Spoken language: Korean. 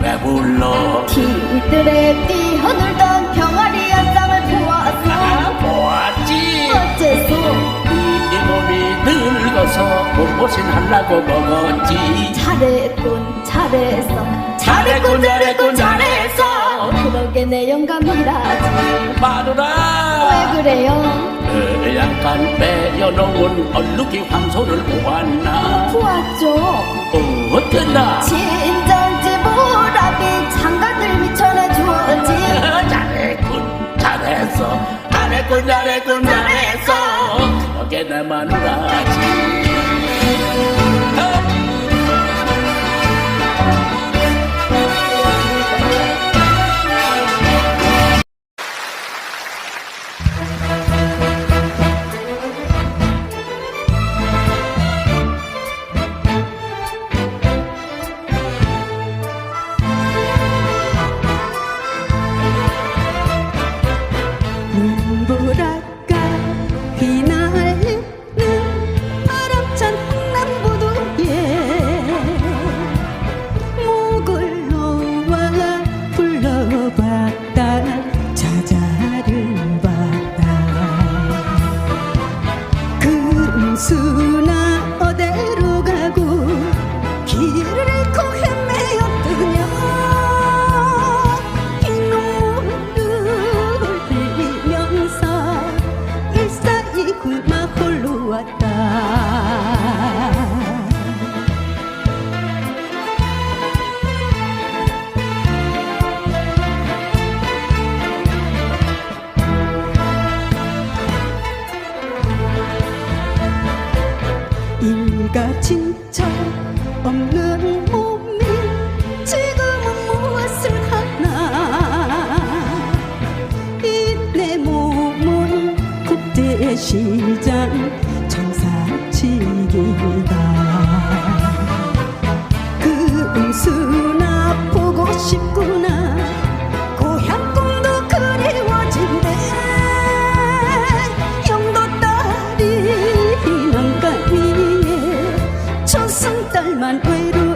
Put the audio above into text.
배불러. 티들에 뛰어놀던 병아리의 쌍을 보았어. 아, 보았지. 어째서? 이 몸이 늙어서 몸보신 하려고 먹었지. 잘했군 잘했어. 잘했군 잘했군 잘했어. 그러게 내 영감이라지. 마누라. 왜 그래요? 그 약간 빼어놓은 얼룩이 황소를 보았나? 보았죠. 어, 어땠나? 진짜 잘했군 잘했군 잘 금 일가 친척 없는 몸이 지금은 무엇을 하나? 이 내 몸은 국제시장 달만 외로워